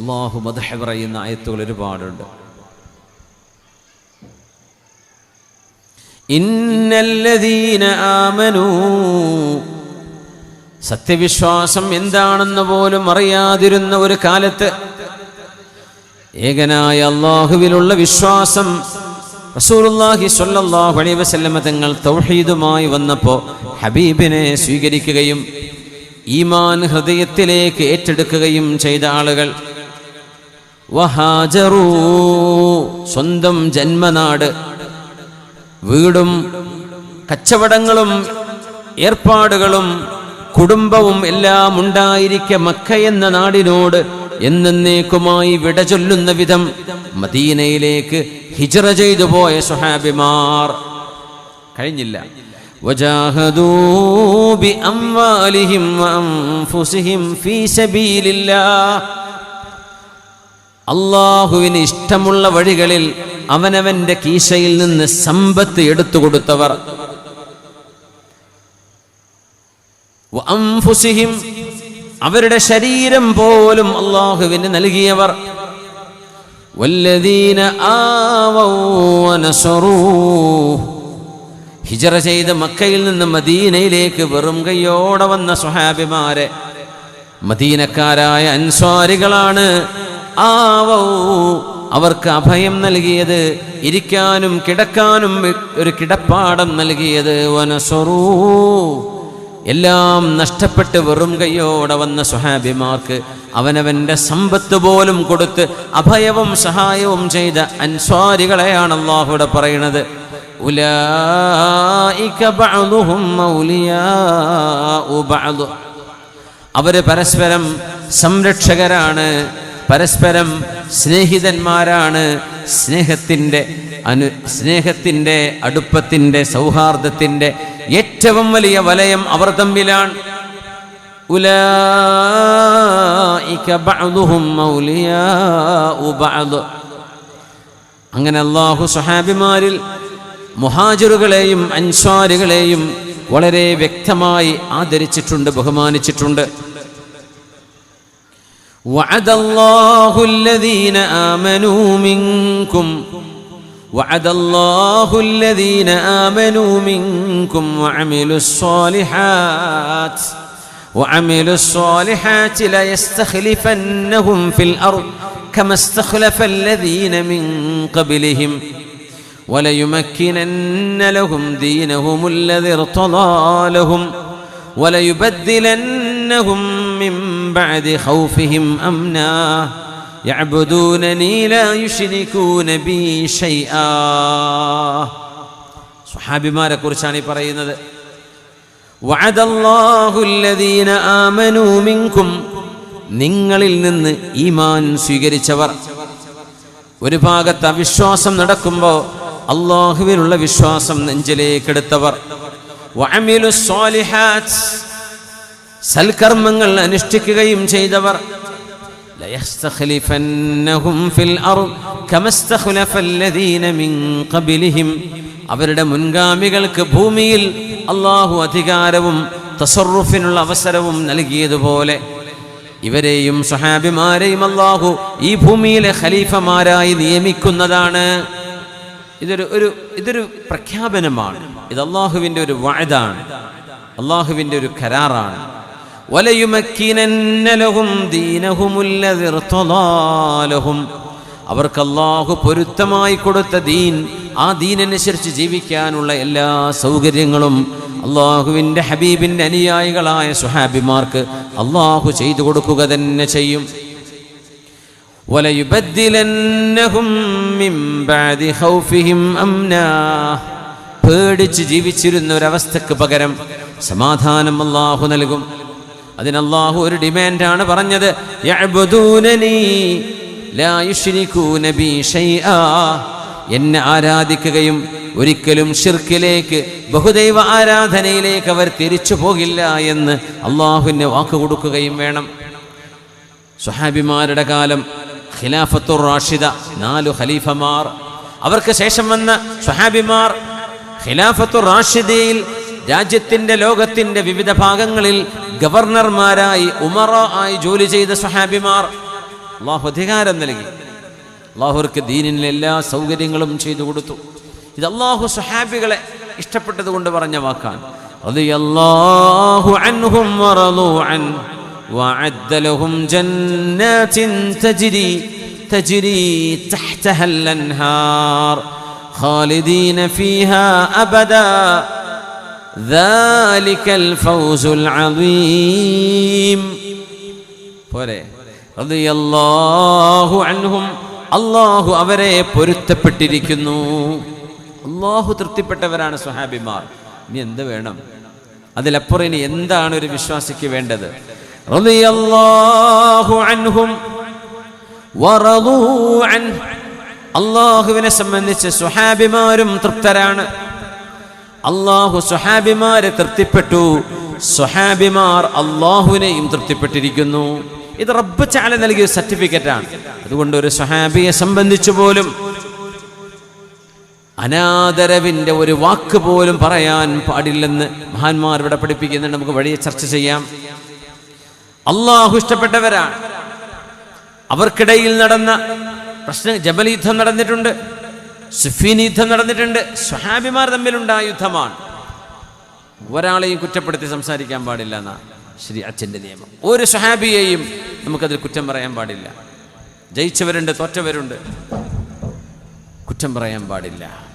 അള്ളാഹു Madaha പറയുന്ന ആയത്തുകൾ ഒരുപാടുണ്ട്. ആമനൂ. സത്യവിശ്വാസം എന്താണെന്ന് പോലും അറിയാതിരുന്ന ഒരു കാലത്ത് ഏകനായ അള്ളാഹുവിലുള്ള വിശ്വാസം റസൂലുള്ളാഹി സ്വല്ലല്ലാഹു അലൈഹി വസല്ലമ തങ്ങൾ തൗഹീദുമായി വന്നപ്പോൾ ഹബീബിനെ സ്വീകരിക്കുകയും ഈമാൻ ഹൃദയത്തിലേക്ക് ഏറ്റെടുക്കുകയും ചെയ്ത ആളുകൾ വഹാജറൂ സ്വന്തം ജന്മനാട് വീടും കച്ചവടങ്ങളും ഏർപ്പാടുകളും കുടുംബവും എല്ലാം ഉണ്ടായിരിക്കെ മക്ക എന്ന നാടിനോട് എന്നേക്കുമായി വിട ചൊല്ലുന്ന വിധം മദീനയിലേക്ക് ഹിജറ ചെയ്തു പോയ സുഹാബിമാർ കഴിഞ്ഞില്ല وجاهدوا بأموالهم وأنفسهم في سبيل الله അള്ളാഹുവിന് ഇഷ്ടമുള്ള വഴികളിൽ അവനവന്റെ കീശയിൽ നിന്ന് സമ്പത്ത് എടുത്തു കൊടുത്തവർ അവരുടെ ശരീരം പോലും അള്ളാഹുവിന് നൽകിയവർ. ഹിജറ ചെയ്ത മക്കയിൽ നിന്ന് മദീനയിലേക്ക് വെറും കൈയോടെ വന്ന സുഹാബിമാരെ മദീനക്കാരായ അൻസ്വാരികളാണ് ആവൗ. അവർക്ക് അഭയം നൽകിയത് ഇരിക്കാനും കിടക്കാനും ഒരു കിടപ്പാടം നൽകിയത് വനസൊറൂ എല്ലാം നഷ്ടപ്പെട്ട് വെറും കൈയോടെ വന്ന സുഹാബിമാർക്ക് അവനവന്റെ സമ്പത്ത് പോലും കൊടുത്ത് അഭയവും സഹായവും ചെയ്ത അൻസ്വാരികളെയാണ് അള്ളാഹുടെ പറയുന്നത്. അവർ പരസ്പരം സംരക്ഷകരാണ്. പരസ്പരം സ്നേഹിതന്മാരാണ്. സ്നേഹത്തിന്റെ അനു സ്നേഹത്തിന്റെ അടുപ്പത്തിന്റെ സൗഹാർദ്ദത്തിന്റെ ഏറ്റവും വലിയ വലയം അവർ തമ്മിലാണ്. അങ്ങനെ അള്ളാഹു സുഹാബിമാരിൽ മുഹാജിറുകളെയും അൻസ്വാരുകളെയും വളരെ വ്യക്തമായി ആദരിച്ചിട്ടുണ്ട് ബഹുമാനിച്ചിട്ടുണ്ട്. وعد الله الذين آمنوا منكم. وعد الله الذين آمنوا منكم وعملوا الصالحات. وعملوا الصالحات ليستخلفنهم في الأرض كما استخلف الذين من قبلهم. وليمكنن لهم دينهم الذي ارتضى لهم. وليبدلنهم من بعد خوفهم امنا يعبدونني لا يشركون بي شيئا സുഹാബിമാരെ കുറിച്ചാണ് ഈ പറയുന്നത് وعد الله الذين آمنوا منكم നിങ്ങളിൽ നിന്ന് ഈമാൻ സ്വീകരിച്ചവർ ഒരു ഭാഗത്ത് അവിശ്വാസം നടക്കുമ്പോൾ അള്ളാഹുവിനുള്ള വിശ്വാസം നെഞ്ചിലേക്കെടുത്തവർ വഅമിലു സ്വാലിഹാത്ത് സൽക്കർമ്മങ്ങൾ അനുഷ്ഠിക്കുകയും ചെയ്തവർ. അവരുടെ മുൻഗാമികൾക്ക് ഭൂമിയിൽ അള്ളാഹു അധികാരവും തസറുഫിനുള്ള അവസരവും നൽകിയതുപോലെ ഇവരെയും സഹാബിമാരെയും അള്ളാഹു ഈ ഭൂമിയിലെ ഖലീഫമാരായി നിയമിക്കുന്നതാണ്. ഇതൊരു ഒരു ഇതൊരു പ്രഖ്യാപനമാണ്. ഇത് അള്ളാഹുവിന്റെ ഒരു വായതാണ് അള്ളാഹുവിന്റെ ഒരു കരാറാണ്. അവർക്ക് അള്ളാഹു പൊരുത്തമായി കൊടുത്ത ദീൻ ആ ദീനനുസരിച്ച് ജീവിക്കാനുള്ള എല്ലാ സൗകര്യങ്ങളും അള്ളാഹുവിന്റെ ഹബീബിന്റെ അനുയായികളായ സുഹാബിമാർക്ക് അള്ളാഹു ചെയ്തു കൊടുക്കുക തന്നെ ചെയ്യും. പേടിച്ച് ജീവിച്ചിരുന്ന ഒരവസ്ഥക്ക് പകരം സമാധാനം അള്ളാഹു നൽകും. അതിന് അള്ളാഹു ഒരു ഡിമാൻഡാണ് പറഞ്ഞത് എന്നെ ആരാധിക്കുകയും ഒരിക്കലും ഷിർക്കിലേക്ക് ബഹുദൈവ ആരാധനയിലേക്ക് അവർ തിരിച്ചു പോകില്ല എന്ന് അള്ളാഹുവിന് വാക്ക് കൊടുക്കുകയും വേണം. സുഹാബിമാരുടെ കാലം ഖിലാഫത്തുർ റാഷിദ നാലു ഖലീഫമാർ. അവർക്ക് ശേഷം വന്ന സുഹാബിമാർ ഖിലാഫത്തുർ റാഷിദയിൽ രാജ്യത്തിന്റെ ലോകത്തിന്റെ വിവിധ ഭാഗങ്ങളിൽ ഗവർണർമാരായി ഉമറ ആയി ജോലി ചെയ്ത സഹാബിമാർ അള്ളാഹു അധികാരം നൽകി. അള്ളാഹുർക്ക് ദീനിനെ എല്ലാ സൗകര്യങ്ങളും ചെയ്തു കൊടുത്തു. ഇത് അള്ളാഹു സുഹാബികളെ ഇഷ്ടപ്പെട്ടത് കൊണ്ട് പറഞ്ഞ വാക്കാണ്. അൻഹും വറളൂ പോരെ. റളിയല്ലാഹു അൻഹും. അള്ളാഹു അവരെ പൊരുത്തപ്പെട്ടിരിക്കുന്നു. അള്ളാഹു തൃപ്തിപ്പെട്ടവരാണ് സുഹാബിമാർ ഇനി എന്ത് വേണം? അതിലപ്പുറം ഇനി എന്താണ് ഒരു വിശ്വാസിക്ക് വേണ്ടത്? അള്ളാഹുവിനെ സംബന്ധിച്ച് സുഹാബിമാരും തൃപ്തരാണ്. അള്ളാഹു സുഹാബിമാരെ തൃപ്തിപ്പെട്ടു. സുഹാബിമാർ അള്ളാഹുവിനെയും തൃപ്തിപ്പെട്ടിരിക്കുന്നു. ഇത് റബ്ബ് ചാല നൽകിയ സർട്ടിഫിക്കറ്റാണ്. അതുകൊണ്ട് ഒരു സുഹാബിയെ സംബന്ധിച്ചു പോലും അനാദരവിന്റെ ഒരു വാക്ക് പോലും പറയാൻ പാടില്ലെന്ന് മഹാന്മാർ ഇവിടെ പഠിപ്പിക്കുന്നുണ്ട്. നമുക്ക് വഴിയെ ചർച്ച ചെയ്യാം. അള്ളാഹു ഇഷ്ടപ്പെട്ടവരാണ്. അവർക്കിടയിൽ നടന്ന പ്രശ്നം ജബൽ യുദ്ധം നടന്നിട്ടുണ്ട്. സുഫീൻ യുദ്ധം നടന്നിട്ടുണ്ട്. സ്വഹാബിമാർ തമ്മിലുണ്ടായ യുദ്ധമാണ്. ഒരാളെയും കുറ്റപ്പെടുത്തി സംസാരിക്കാൻ പാടില്ല എന്നാ ശ്രീ അച്ഛന്റെ നിയമം. ഒരു സ്വഹാബിയെയും നമുക്കതിൽ കുറ്റം പറയാൻ പാടില്ല. ജയിച്ചവരുണ്ട് തോറ്റവരുണ്ട്. കുറ്റം പറയാൻ പാടില്ല.